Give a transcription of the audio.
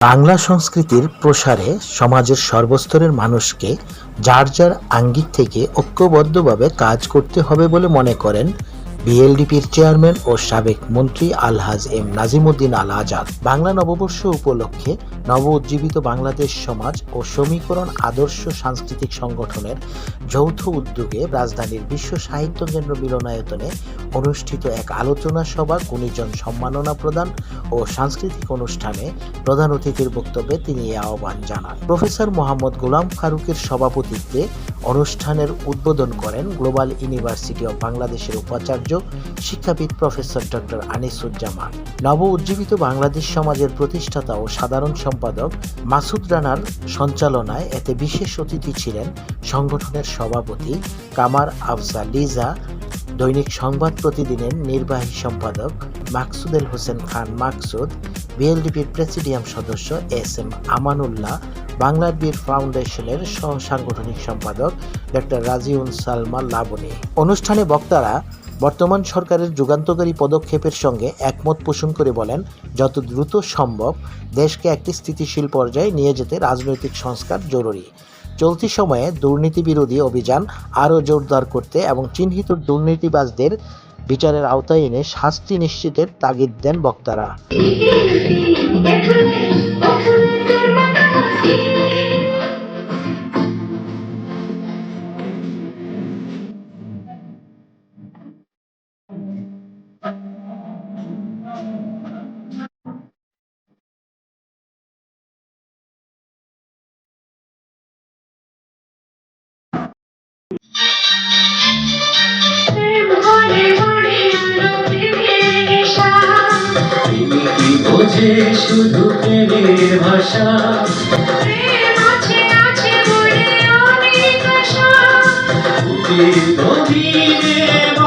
বাংলা সংস্কৃতির প্রসারে সমাজের সর্বস্তরের মানুষকে যার যার আঙ্গিক থেকে ঐক্যবদ্ধভাবে কাজ করতে হবে বলে মনে করেন বিএলডিপির চেয়ারম্যান ও সাবেক মন্ত্রী আলহাজ এম নাজিমুদ্দিন আল আজাদ বাংলা নববর্ষ উপলক্ষে নব উজ্জীবিত বাংলাদেশ সমাজ ও সমীকরণ আদর্শ সাংস্কৃতিক সংগঠনের যৌথ উদ্যোগে রাজধানীর বিশ্ব সাহিত্য কেন্দ্র মিলনায়তনে অনুষ্ঠিত এক আলোচনা সভা গুণীজন সম্মাননা প্রদান ও সাংস্কৃতিক অনুষ্ঠানে প্রধান অতিথির বক্তব্যে তিনি এ আহ্বান জানান। প্রফেসর মোহাম্মদ গোলাম ফারুকের সভাপতিত্বে অনুষ্ঠানের উদ্বোধন করেন গ্লোবাল ইউনিভার্সিটি অব বাংলাদেশের উপাচার্য শিক্ষাবিদ প্রফেসর ডক্টর আনিসুজ্জামান। নব উজ্জীবিত বাংলাদেশ সমাজের প্রতিষ্ঠাতা ও সাধারণ সম্পাদক মাসুদ রানার সঞ্চালনায় এতে বিশেষ অতিথি ছিলেন সংগঠনের সভাপতি কামার আফজা লিজা, দৈনিক সংবাদ প্রতিদিনের নির্বাহী সম্পাদক মাকসুদুল হোসেন খান মাকসুদ, বিএলডিপির প্রেসিডিয়াম সদস্য এস এম আমানুল্লাহ, বাংলার বীর ফাউন্ডেশনের সহ সাংগঠনিক সম্পাদক ডক্টর রাজিউন সালমা লাবনী। অনুষ্ঠানে বক্তারা বর্তমান সরকারের যুগান্তকারী পদক্ষেপের সঙ্গে একমত পোষণ করে বলেন, যত দ্রুত সম্ভব দেশকে একটি স্থিতিশীল পর্যায়ে নিয়ে যেতে রাজনৈতিক সংস্কার জরুরি। চলতি সময়ে দুর্নীতি বিরোধী অভিযান আরও জোরদার করতে এবং চিহ্নিত দুর্নীতিবাজদের বিচারের আওতায় এনে শাস্তি নিশ্চিতের তাগিদ দেন বক্তারা। বোঝে শুধু প্রেমের ভাষা। গভীরে